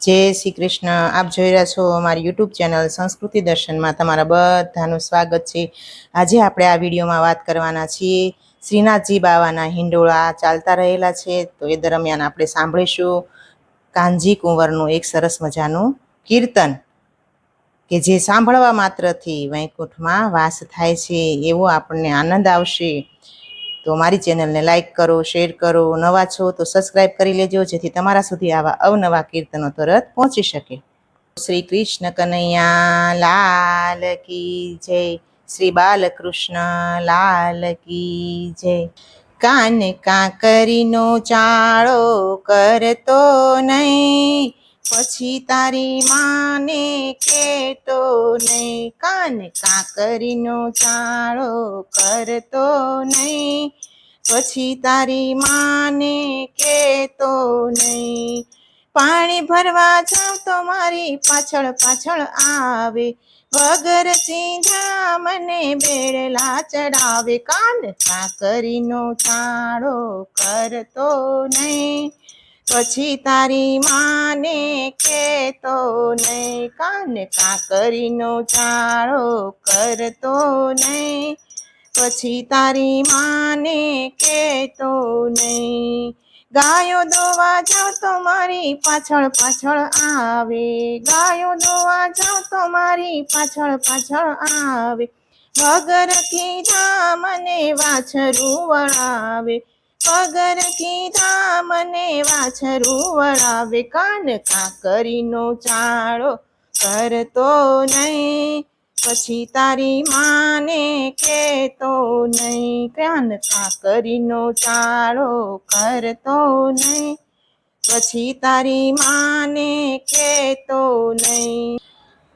જય શ્રી કૃષ્ણ. આપ જોઈ રહ્યા છો અમારી યુટ્યુબ ચેનલ સંસ્કૃતિ દર્શનમાં. તમારા બધાનું સ્વાગત છે. આજે આપણે આ વિડીયોમાં વાત કરવાના છીએ શ્રીનાથજી બાવાના હિંડોળા ચાલતા રહેલા છે. તો એ દરમિયાન આપણે સાંભળીશું કાનજી કુંવરનું એક સરસ મજાનું કીર્તન કે જે સાંભળવા માત્રથી વૈકુંઠમાં વાસ થાય છે. એવો આપણને આનંદ આવશે. તો મારી ચેનલને લાઈક કરો, શેર કરો, નવા છો તો સબસ્ક્રાઈબ કરી લેજો, જેથી તમારા સુધી આવા અવનવા કીર્તનો તરત પહોંચી શકે. શ્રી કૃષ્ણ કનૈયા, લાલ કી જય. શ્રી બાલકૃષ્ણ, લાલ કી જય. કાન કાંકરીનો ચાળો કરતો નહીં. પછી તારી માને કેતો નહીં, કાન કાકરીનો ચાળો કરતો નહીં. પછી તારી માને કેતો નહીં, પાણી ભરવા જાવ તો મારી પાછળ પાછળ આવે. વગર ચીંધા મને બેડલા ચડાવે, કાન કાકરીનો ચાળો કરતો નહીં. પછી તારી માને કેતો નહીં, કાન કાકરીનો ચાળો કરતો નહીં. પછી તારી માને કેતો નહીં, ગાયો દોવા જાવ તો મારી પાછળ પાછળ આવે. ગાયો દોવા જાવ તો મારી પાછળ પાછળ આવે. વગર કીધા મને વાછરું વળાવે. વગર કીધા મને વાછરું વળાવે કાન કાકરીનો ચાળો કરતો નહીં. પછી તારી માને કેતો નહીં કાન કાકરીનો ચાળો કરતો નહીં. પછી તારી માને કેતો નહીં.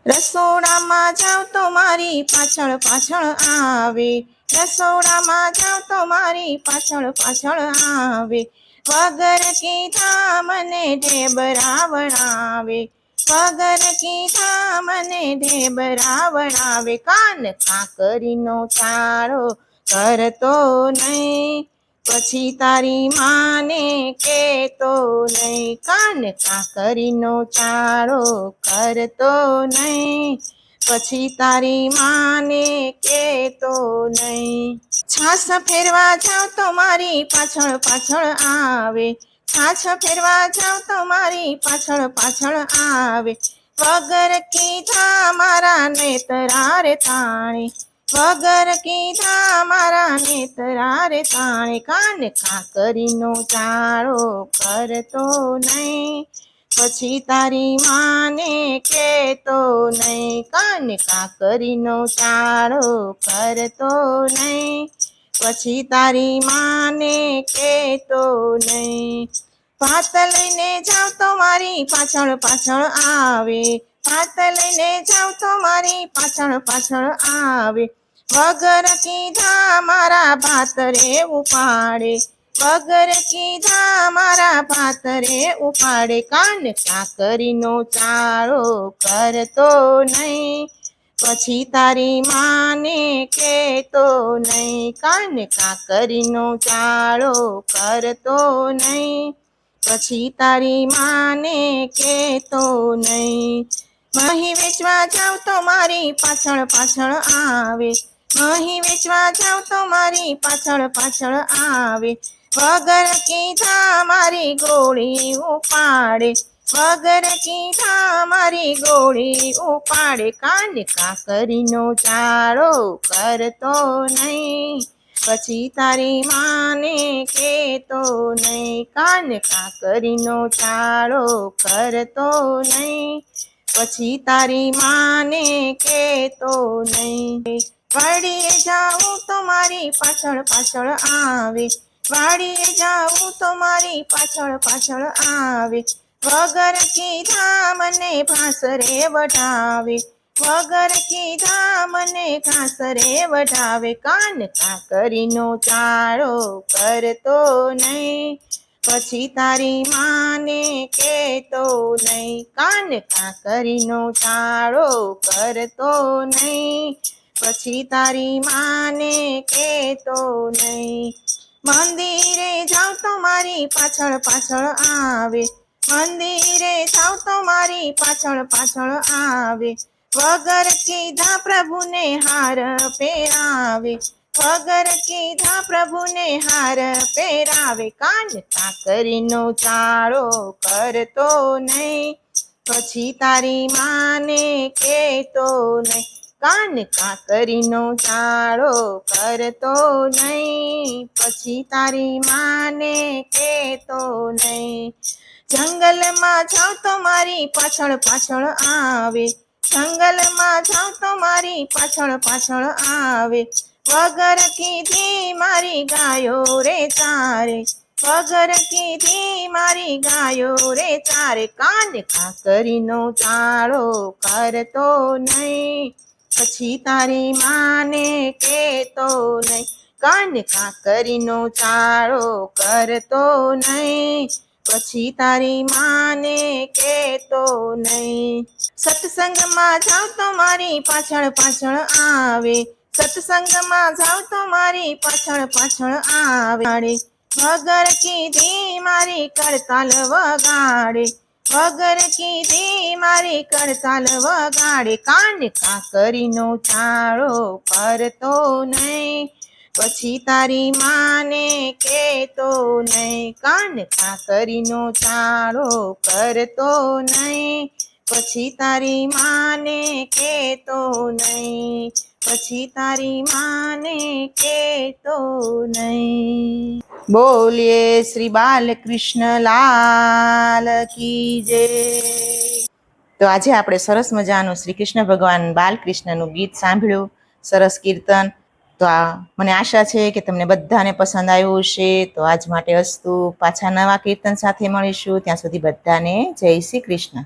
રસોડામાં જાવ તો મારી પાછળ પાછળ આવે. રસોડામાં જાઉં તો મારી પાછળ પાછળ આવે. વગર કીધા મને ઢેબરા વણાવે વગર કીધા મને ઢેબરા વણાવે કાન કાકરીનો ચાળો કરતો નહીં. પછી તારી માને કેતો નહીં. કાન કાકરીનો ચાળો કરતો નહીં. પછી તારી માને કેતો નહીં. છાસ ફેરવા જાવ તો મારી પાછળ પાછળ આવે. છાછ ફેરવા જાવ તો મારી પાછળ પાછળ આવે. વગર કીધા મારા નેતરા રે તાણી. વગર કીધા મારા નેતરા રે તાણે. કાન કાકરીનો ચાળો કરતો નહીં. પછી તારી માને કેતો નહીં, કાન કાકરીનો ચાળો કરતો નહીં. પછી તારી માને કેતો નહીં, ભાત લઈને જાવ તો મારી પાછળ પાછળ આવે. ભાત લઈને જાવ તો મારી પાછળ પાછળ આવે. વગર કીધા મારા ભાત રે ઉપાડે. વગર કીધા મારા પાતરે ઉપાડે કાન, કાકરીનો ચાળો કરતો નહીં. પછી તારી માને કેતો નહીં, કાન, કાકરીનો ચાળો કરતો નહીં. પછી તારી માને કેતો નહીં, મહી વેચવા જાવ તો મારી પાછળ પાછળ આવે, મહી વેચવા જાવ તો મારી પાછળ પાછળ આવે. વગર કીધા મારી ગોળી ઉપાડે વગર કીધા મારી ગોળી ઉપાડે. કાન કાકરીનો ચારો કરતો નહીં, પછી તારી માને કેતો નહીં, કાન કાકરીનો ચારો કરતો નહીં, પછી તારી માને કેતો નહીં. પડી જાઉં તો મારી પાછળ પાછળ આવે વાડીએ જાઉં તો મારી પાછળ પાછળ આવે. વગર કીધા મને ભાસરે વટાવે વગર કીધા મને ઘાસરે વટાવે કાન કાકરીનો ચાળો કરતો નહીં. પછી તારી માને કેતો નહીં. કાન કાકરીનો ચાળો કરતો નહીં. પછી તારી માને કેતો નહીં. મંદિરે જાવ તો મારી પાછળ પાછળ આવે. મંદિરે જાવ તો મારી પાછળ પાછળ આવે. વગર કીધા પ્રભુને હાર પહેરાવે. વગર કીધા પ્રભુને હાર પહેરાવે. કાન કાકરીનો ચાળો કરતો નહીં. પછી તારી માને કેતો નહીં. કાન કાકરીનો ચાળો કરતો નહીં. પછી તારી માને કેતો નહીં. જંગલમાં જાઉં તો મારી પાછળ પાછળ આવે. જંગલમાં જાઉં તો મારી પાછળ પાછળ આવે. વગર કીધી મારી ગાયો રે તારે. વગર કીધી મારી ગાયો રે તારે. કાન કાકરીનો ચાળો કરતો નહીં. પછી તારી માને કેતો નહીં. કાન કાકરીનો ચાળો કરતો નહીં. પછી તારી માને કેતો નહીં. સત્સંગમાં જાવ તો મારી પાછળ પાછળ આવે. સત્સંગમાં જાવ તો મારી પાછળ પાછળ આવે. વગર કીધી મારી કરતાલ વગાડે. વગર કીધી મારી કરતાલ વગાડે કાન કાકરીનો ચાળો કરતો નહીં. પછી તારી માને કેતો નહીં કાન કાકરીનો ચાળો કરતો નહીં. પછી તારી માને કેતો નહીં, પછી તારી માને કેતો નહીં. બોલીએ શ્રી બાલકૃષ્ણ લાલ કી જય. તો આજે આપણે સરસ મજાનું શ્રી કૃષ્ણ ભગવાન બાલકૃષ્ણનું ગીત સાંભળ્યું, સરસ કીર્તન. તો આ મને આશા છે કે તમને બધાને પસંદ આવ્યું હશે. તો આજ માટે અસ્તુ પાછા નવા કીર્તન સાથે મળીશું. ત્યાં સુધી બધાને જય શ્રી કૃષ્ણ.